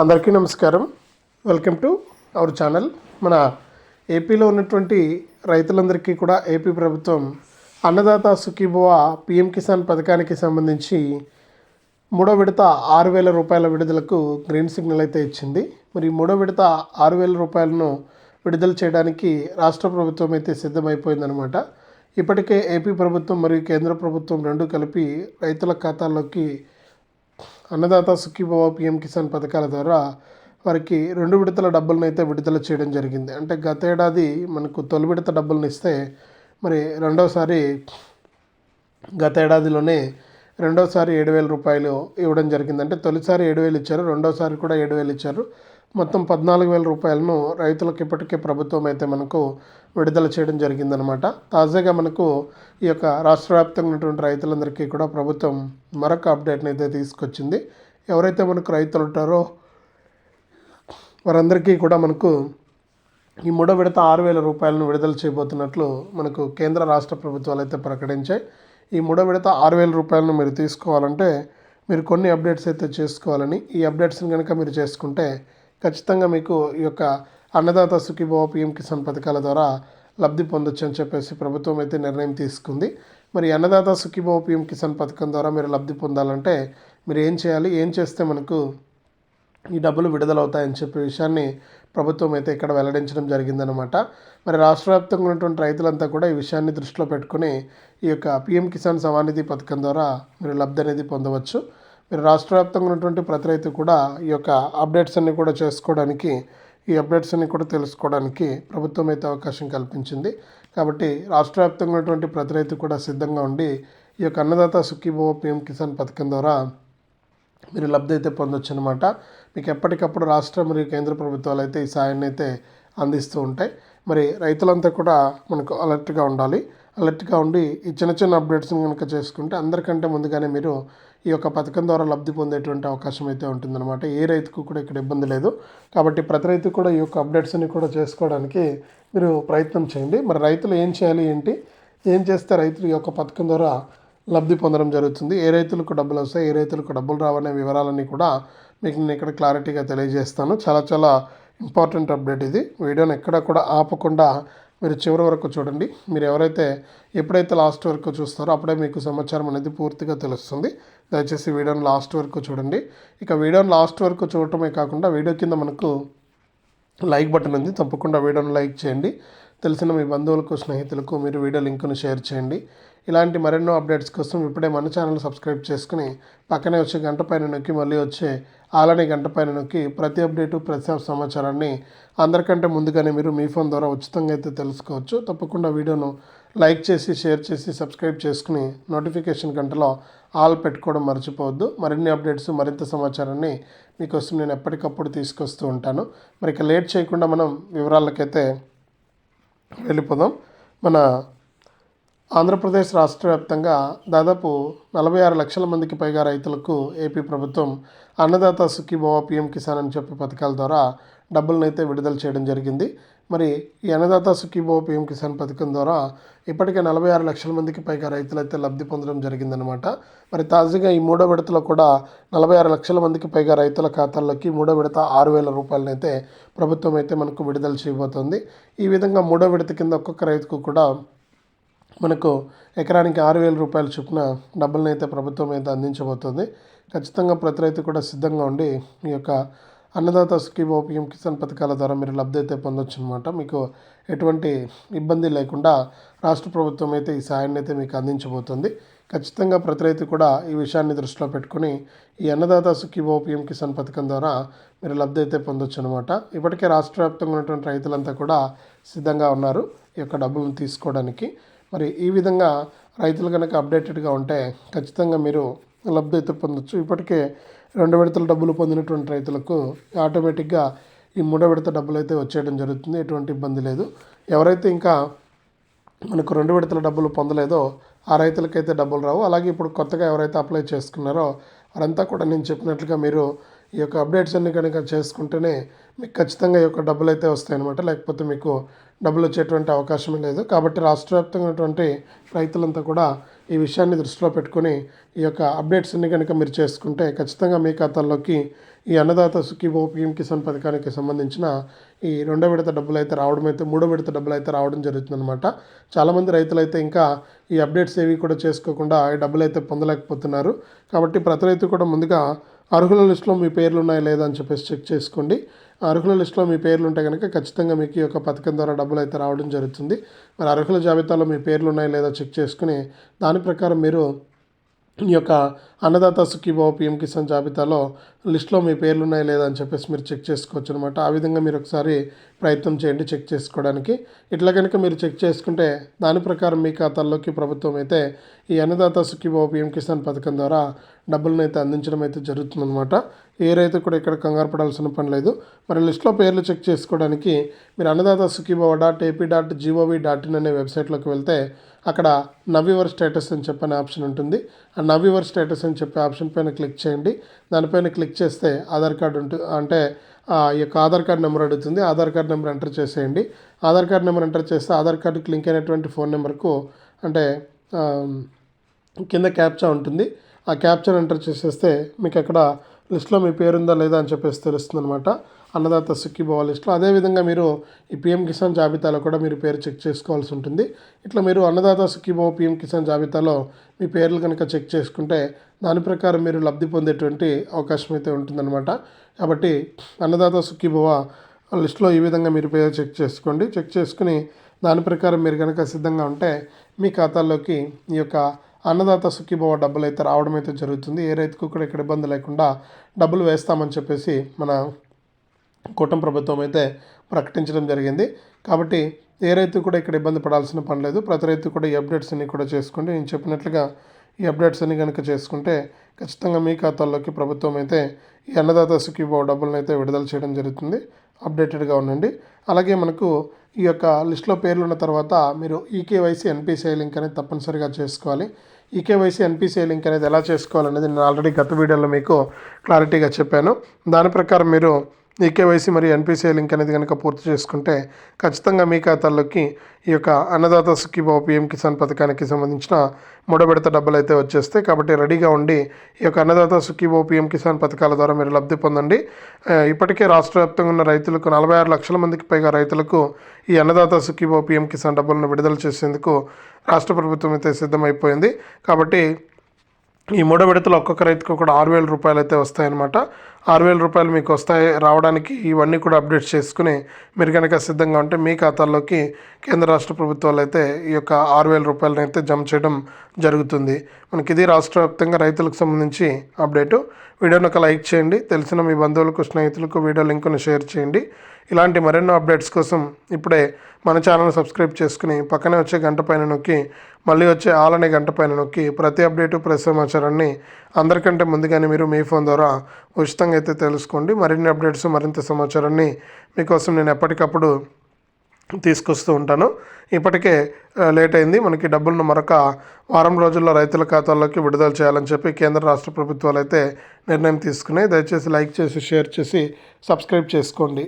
అందరికీ నమస్కారం. Welcome to our channel మన ఏపీలో ఉన్నటువంటి రైతులందరికీ కూడా ఏపీ ప్రభుత్వం అన్నదాత సుఖీభవ పిఎం కిసాన్ పథకానికి సంబంధించి మూడో విడత ఆరు వేల రూపాయల విడుదలకు గ్రీన్ సిగ్నల్ అయితే ఇచ్చింది. మరి మూడో విడత ఆరు వేల రూపాయలను విడుదల చేయడానికి రాష్ట్ర ప్రభుత్వం అయితే సిద్ధమైపోయిందనమాట ఇప్పటికే ఏపీ ప్రభుత్వం మరియు కేంద్ర ప్రభుత్వం రెండు కలిపి రైతుల ఖాతాల్లోకి అన్నదాత సుఖీభవ పిఎం కిసాన్ పథకాల ద్వారా వారికి రెండు విడతల డబ్బులను అయితే విడుదల చేయడం జరిగింది. అంటే గతేడాది మనకు తొలి విడత డబ్బులను ఇస్తే మరి రెండోసారి గతేడాదిలోనే రెండోసారి ఏడు వేల రూపాయలు ఇవ్వడం జరిగింది. అంటే తొలిసారి ఏడు వేలు ఇచ్చారు రెండోసారి కూడా ఏడు వేలు ఇచ్చారు. మొత్తం పద్నాలుగు వేల రూపాయలను రైతులకు ఇప్పటికే ప్రభుత్వం అయితే మనకు విడుదల చేయడం జరిగిందనమాట తాజాగా మనకు ఈ యొక్క రాష్ట్ర వ్యాప్తంగా ఉన్నటువంటి రైతులందరికీ కూడా ప్రభుత్వం మరొక అప్డేట్ని అయితే తీసుకొచ్చింది. ఎవరైతే మనకు రైతులు ఉంటారో వారందరికీ కూడా మనకు ఈ మూడో విడత ఆరు వేల రూపాయలను విడుదల చేయబోతున్నట్లు మనకు కేంద్ర రాష్ట్ర ప్రభుత్వాలు అయితే ప్రకటించాయి. ఈ మూడో విడత ఆరు వేల రూపాయలను మీరు తీసుకోవాలంటే మీరు కొన్ని అప్డేట్స్ అయితే చేసుకోవాలని ఈ అప్డేట్స్ని కనుక మీరు చేసుకుంటే ఖచ్చితంగా మీకు ఈ యొక్క అన్నదాత సుఖీభవ పిఎం కిసాన్ పథకాల ద్వారా లబ్ధి పొందొచ్చు అని చెప్పేసి ప్రభుత్వం అయితే నిర్ణయం తీసుకుంది. మరి అన్నదాత సుఖీభవ పిఎం కిసాన్ పథకం ద్వారా మీరు లబ్ధి పొందాలంటే మీరు ఏం చేయాలి? ఏం చేస్తే మనకు ఈ డబ్బులు విడుదలవుతాయని చెప్పే విషయాన్ని ప్రభుత్వం అయితే ఇక్కడ వెల్లడించడం జరిగిందనమాట మరి రాష్ట్ర వ్యాప్తంగా ఉన్నటువంటి రైతులంతా కూడా ఈ విషయాన్ని దృష్టిలో పెట్టుకుని ఈ యొక్క పిఎం కిసాన్ సమానిధి పథకం ద్వారా మీరు లబ్ధి అనేది పొందవచ్చు. మీరు రాష్ట్ర వ్యాప్తంగా ఉన్నటువంటి ప్రతి రైతు కూడా ఈ యొక్క అప్డేట్స్ అన్ని కూడా చేసుకోవడానికి ఈ అప్డేట్స్ అన్ని కూడా తెలుసుకోవడానికి ప్రభుత్వం అయితే అవకాశం కల్పించింది. కాబట్టి రాష్ట్ర వ్యాప్తంగా ఉన్నటువంటి ప్రతి రైతు కూడా సిద్ధంగా ఉండి ఈ యొక్క అన్నదాత సుఖీభవ పిఎం కిసాన్ పథకం ద్వారా మీరు లబ్ధి అయితే పొందొచ్చు అనమాట మీకు ఎప్పటికప్పుడు రాష్ట్ర మరియు కేంద్ర ప్రభుత్వాలు అయితే ఈ సాయాన్ని అయితే అందిస్తూ ఉంటాయి. మరి రైతులంతా కూడా మనకు అలర్ట్గా ఉండాలి. అలర్ట్గా ఉండి ఈ చిన్న చిన్న అప్డేట్స్ని కనుక చేసుకుంటే అందరికంటే ముందుగానే మీరు ఈ యొక్క పథకం ద్వారా లబ్ధి పొందేటువంటి అవకాశం అయితే ఉంటుందన్నమాట. ఏ రైతుకు కూడా ఇక్కడ ఇబ్బంది లేదు. కాబట్టి ప్రతి రైతు కూడా ఈ యొక్క అప్డేట్స్ని కూడా చేసుకోవడానికి మీరు ప్రయత్నం చేయండి. మరి రైతులు ఏం చేయాలి ఏంటి? ఏం చేస్తే రైతులు ఈ యొక్క పథకం ద్వారా లబ్ధి పొందడం జరుగుతుంది? ఏ రైతులకు డబ్బులు వస్తాయి? ఏ రైతులకు డబ్బులు రావనే వివరాలన్నీ కూడా మీకు నేను ఇక్కడ క్లారిటీగా తెలియజేస్తాను. చాలా చాలా ఇంపార్టెంట్ అప్డేట్ ఇది. వీడియోని ఎక్కడ కూడా ఆపకుండా మీరు చివరి వరకు చూడండి. మీరు ఎవరైతే ఎప్పుడైతే లాస్ట్ వరకు చూస్తారో అప్పుడే మీకు సమాచారం అనేది పూర్తిగా తెలుస్తుంది. దయచేసి వీడియోని లాస్ట్ వరకు చూడండి. ఇక వీడియోని లాస్ట్ వరకు చూడటమే కాకుండా వీడియో కింద మనకు లైక్ బటన్ ఉంది. తప్పకుండా వీడియోని లైక్ చేయండి. తెలిసిన మీ బంధువులకు స్నేహితులకు మీరు వీడియో లింక్ను షేర్ చేయండి. ఇలాంటి మరెన్నో అప్డేట్స్ కోసం ఇప్పుడే మన ఛానల్ సబ్స్క్రైబ్ చేసుకుని పక్కనే వచ్చే గంట పైన నొక్కి మళ్ళీ వచ్చే ఆలని గంట పైన నొక్కి ప్రతి అప్డేటు ప్రతి సమాచారాన్ని అందరికంటే ముందుగానే మీరు మీ ఫోన్ ద్వారా ఉచితంగా అయితే తెలుసుకోవచ్చు. తప్పకుండా వీడియోను లైక్ చేసి షేర్ చేసి సబ్స్క్రైబ్ చేసుకుని నోటిఫికేషన్ గంటలో ఆల్ పెట్టుకోవడం మర్చిపోవద్దు. మరిన్ని అప్డేట్స్ మరింత సమాచారాన్ని మీకోసం నేను ఎప్పటికప్పుడు తీసుకొస్తూ ఉంటాను. మరి ఇక లేట్ చేయకుండా మనం వివరాలకైతే వెళ్ళిపోదాం. మన ఆంధ్రప్రదేశ్ రాష్ట్ర వ్యాప్తంగా దాదాపు నలభై ఆరు లక్షల మందికి పైగా రైతులకు ఏపీ ప్రభుత్వం అన్నదాత సుఖీభవ పిఎం కిసాన్ అని చెప్పే పథకాల ద్వారా డబ్బులను అయితే విడుదల చేయడం జరిగింది. మరి ఈ అన్నదాత సుఖీభవ పిఎం కిసాన్ పథకం ద్వారా ఇప్పటికే నలభై ఆరు లక్షల మందికి పైగా రైతులు అయితే లబ్ధి పొందడం జరిగిందనమాట మరి తాజాగా ఈ మూడో విడతలో కూడా నలభై ఆరు లక్షల మందికి పైగా రైతుల ఖాతాల్లోకి మూడో విడత ఆరు వేల రూపాయలనైతే ప్రభుత్వం అయితే మనకు విడుదల చేయబోతోంది. ఈ విధంగా మూడో విడత కింద ఒక్కొక్క రైతుకు కూడా మనకు ఎకరానికి ఆరు వేల రూపాయల చొప్పున డబ్బులను అయితే ప్రభుత్వం అయితే అందించబోతుంది. ఖచ్చితంగా ప్రతి రైతు కూడా సిద్ధంగా ఉండి ఈ యొక్క అన్నదాత స్కీమ్ ఓపీఎం కిసాన్ పథకాల ద్వారా మీరు లబ్ధి అయితే పొందొచ్చు అనమాట మీకు ఎటువంటి ఇబ్బంది లేకుండా రాష్ట్ర ప్రభుత్వం అయితే ఈ సాయాన్ని అయితే మీకు అందించబోతుంది. ఖచ్చితంగా ప్రతి రైతు కూడా ఈ విషయాన్ని దృష్టిలో పెట్టుకుని ఈ అన్నదాత సుఖీభవ పిఎం కిసాన్ పథకం ద్వారా మీరు లబ్ధి అయితే పొందొచ్చు అనమాట ఇప్పటికే రాష్ట్ర వ్యాప్తంగా ఉన్నటువంటి రైతులంతా కూడా సిద్ధంగా ఉన్నారు ఈ యొక్క డబ్బులను తీసుకోవడానికి. మరి ఈ విధంగా రైతులు కనుక అప్డేటెడ్గా ఉంటే ఖచ్చితంగా మీరు లబ్ధి అయితే పొందొచ్చు. ఇప్పటికే రెండు విడతల డబ్బులు పొందినటువంటి రైతులకు ఆటోమేటిక్గా ఈ మూడో విడత డబ్బులు అయితే వచ్చేయడం జరుగుతుంది. ఎటువంటి ఇబ్బంది లేదు. ఎవరైతే ఇంకా మనకు రెండు విడతల డబ్బులు పొందలేదో ఆ రైతులకైతే డబ్బులు రావు. అలాగే ఇప్పుడు కొత్తగా ఎవరైతే అప్లై చేసుకున్నారో వారంతా కూడా నేను చెప్పినట్లుగా మీరు ఈ యొక్క అప్డేట్స్ అన్ని కనుక చేసుకుంటేనే మీకు ఖచ్చితంగా ఈ యొక్క డబ్బులు అయితే వస్తాయి అనమాట లేకపోతే మీకు డబ్బులు వచ్చేటువంటి అవకాశం లేదు. కాబట్టి రాష్ట్ర వ్యాప్తంగా రైతులంతా కూడా ఈ విషయాన్ని దృష్టిలో పెట్టుకొని ఈ యొక్క అప్డేట్స్ అన్ని కనుక మీరు చేసుకుంటే ఖచ్చితంగా మీ ఖాతాల్లోకి ఈ అన్నదాత సుఖీభో పిఎం కిసాన్ పథకానికి సంబంధించిన ఈ రెండో విడత డబ్బులు అయితే రావడం అయితే మూడో విడత డబ్బులు అయితే రావడం జరుగుతుందన్నమాట. చాలామంది రైతులు అయితే ఇంకా ఈ అప్డేట్స్ ఏవి కూడా చేసుకోకుండా ఈ డబ్బులు అయితే పొందలేకపోతున్నారు. కాబట్టి ప్రతి రైతు కూడా ముందుగా అర్హుల లిస్టులో మీ పేర్లు ఉన్నాయా లేదా అని చెప్పేసి చెక్ చేసుకోండి. అర్హుల లిస్టులో మీ పేర్లు ఉంటే కనుక ఖచ్చితంగా మీకు ఈ యొక్క పథకం ద్వారా డబ్బులు అయితే రావడం జరుగుతుంది. మరి అర్హుల జాబితాలో మీ పేర్లు ఉన్నాయా లేదా చెక్ చేసుకుని దాని ప్రకారం మీరు ఈ యొక్క అన్నదాత సుఖీభావ పిఎం కిసాన్ జాబితాలో లిస్ట్లో మీ పేర్లు ఉన్నాయా లేదా అని చెప్పేసి మీరు చెక్ చేసుకోవచ్చు అనమాట ఆ విధంగా మీరు ఒకసారి ప్రయత్నం చేయండి చెక్ చేసుకోవడానికి. ఇట్లా కనుక మీరు చెక్ చేసుకుంటే దాని ప్రకారం మీ ఖాతాల్లోకి ప్రభుత్వం అయితే ఈ అన్నదాత సుఖీభావ పిఎం కిసాన్ పథకం ద్వారా డబ్బులను అయితే అందించడం అయితే జరుగుతుందన్నమాట. ఏ రైతు కూడా ఇక్కడ కంగారు పడాల్సిన పని లేదు. మరి లిస్ట్లో పేర్లు చెక్ చేసుకోవడానికి మీరు Annadata Sukhibhava dot AP dot gov dot in అనే వెబ్సైట్లోకి వెళ్తే అక్కడ నవ్వివర్ స్టేటస్ అని చెప్పని ఆప్షన్ ఉంటుంది. ఆ నవ్వివర్ స్టేటస్ అని చెప్పే ఆప్షన్ పైన క్లిక్ చేయండి. దానిపైన క్లిక్ చేస్తే ఆధార్ కార్డు ఉంటుంది అంటే ఆ యొక్క ఆధార్ కార్డ్ నెంబర్ అడుగుతుంది. ఆధార్ కార్డ్ నెంబర్ ఎంటర్ చేసేయండి. ఆధార్ కార్డ్ నెంబర్ ఎంటర్ చేస్తే ఆధార్ కార్డుకి లింక్ అయినటువంటి ఫోన్ నెంబర్కు అంటే కింద క్యాప్చా ఉంటుంది. ఆ క్యాప్చర్ ఎంటర్ చేసేస్తే మీకు అక్కడ లిస్ట్లో మీ పేరు ఉందా లేదా అని చెప్పేసి తెలుస్తుంది అనమాట అన్నదాత సుఖీభవ లిస్ట్లో. అదేవిధంగా మీరు ఈ పిఎం కిసాన్ జాబితాలో కూడా మీరు పేరు చెక్ చేసుకోవాల్సి ఉంటుంది. ఇట్లా మీరు అన్నదాత సుఖీభవ పిఎం కిసాన్ జాబితాలో మీ పేర్లు కనుక చెక్ చేసుకుంటే దాని ప్రకారం మీరు లబ్ధి పొందేటువంటి అవకాశం అయితే ఉంటుందన్నమాట. కాబట్టి అన్నదాత సుఖీభవ లిస్ట్లో ఈ విధంగా మీరు పేరు చెక్ చేసుకోండి. చెక్ చేసుకుని దాని ప్రకారం మీరు కనుక సిద్ధంగా ఉంటే మీ ఖాతాల్లోకి ఈ యొక్క అన్నదాత సుఖీభవ డబ్బులు అయితే రావడం అయితే జరుగుతుంది. ఏ రైతుకు కూడా ఇక్కడ ఇబ్బంది లేకుండా డబ్బులు వేస్తామని చెప్పేసి మన కూటమి ప్రభుత్వం అయితే ప్రకటించడం జరిగింది. కాబట్టి ఏ రైతు కూడా ఇక్కడ ఇబ్బంది పడాల్సిన పని లేదు. ప్రతి రైతు కూడా ఈ అప్డేట్స్ అన్ని కూడా చేసుకోండి. నేను చెప్పినట్లుగా ఈ అప్డేట్స్ అన్ని కనుక చేసుకుంటే ఖచ్చితంగా మీ ఖాతాల్లోకి ప్రభుత్వం అయితే ఈ అన్నదాత సుఖీభావ డబ్బులను అయితే విడుదల చేయడం జరుగుతుంది. అప్డేటెడ్గా ఉండండి. అలాగే మనకు ఈ యొక్క లిస్ట్లో పేర్లు ఉన్న తర్వాత మీరు ఈకేవైసీ ఎన్పిసిఐ లింక్ అనేది తప్పనిసరిగా చేసుకోవాలి. ఈకేవైసీ ఎన్పిసిఐ లింక్ అనేది ఎలా చేసుకోవాలనేది నేను ఆల్రెడీ గత వీడియోలో మీకు క్లారిటీగా చెప్పాను. దాని ప్రకారం మీరు ఈకేవైసీ మరియు ఎన్పిసిఐ లింక్ అనేది కనుక పూర్తి చేసుకుంటే ఖచ్చితంగా మీ ఖాతాల్లోకి ఈ యొక్క అన్నదాత సుఖీభావ పిఎం కిసాన్ పథకానికి సంబంధించిన మూడబెడత డబ్బులు అయితే వచ్చేస్తాయి. కాబట్టి రెడీగా ఉండి ఈ యొక్క అన్నదాత సుఖీభావ పిఎం కిసాన్ పథకాల ద్వారా మీరు లబ్ధి పొందండి. ఇప్పటికే రాష్ట్ర వ్యాప్తంగా ఉన్న రైతులకు నలభై ఆరు లక్షల మందికి పైగా రైతులకు ఈ అన్నదాత సుఖీభావ పిఎం కిసాన్ డబ్బులను విడుదల చేసేందుకు రాష్ట్ర ప్రభుత్వం అయితే సిద్ధమైపోయింది. కాబట్టి ఈ మూడో విడతలో ఒక్కొక్క రైతుకు కూడా ఆరు వేల రూపాయలు అయితే వస్తాయన్నమాట. ఆరు వేల రూపాయలు మీకు వస్తాయి. రావడానికి ఇవన్నీ కూడా అప్డేట్ చేసుకుని మీరు కనుక సిద్ధంగా ఉంటే మీ ఖాతాల్లోకి కేంద్ర రాష్ట్ర ప్రభుత్వాలు అయితే ఈ యొక్క ఆరు వేల రూపాయలను అయితే జమ చేయడం జరుగుతుంది. మనకి ఇది రాష్ట్ర వ్యాప్తంగా రైతులకు సంబంధించి అప్డేటు. వీడియోని ఒక లైక్ చేయండి. తెలిసిన మీ బంధువులకు స్నేహితులకు వీడియో లింకును షేర్ చేయండి. ఇలాంటి మరెన్నో అప్డేట్స్ కోసం ఇప్పుడే మన ఛానల్ సబ్స్క్రైబ్ చేసుకుని పక్కనే వచ్చే గంట పైన నొక్కి మళ్ళీ వచ్చే ఆలనే గంట పైన నొక్కి ప్రతి అప్డేటు ప్రతి సమాచారాన్ని అందరికంటే ముందుగానే మీరు మీ ఫోన్ ద్వారా ఉచితంగా అయితే తెలుసుకోండి. మరిన్ని అప్డేట్స్ మరింత సమాచారాన్ని మీకోసం నేను ఎప్పటికప్పుడు తీసుకొస్తూ ఉంటాను. ఇప్పటికే లేట్ అయింది. మనకి డబ్బులను మరొక వారం రోజుల్లో రైతుల ఖాతాల్లోకి విడుదల చేయాలని చెప్పి కేంద్ర రాష్ట్ర ప్రభుత్వాలు అయితే నిర్ణయం తీసుకున్నాయి. దయచేసి లైక్ చేసి షేర్ చేసి సబ్స్క్రైబ్ చేసుకోండి.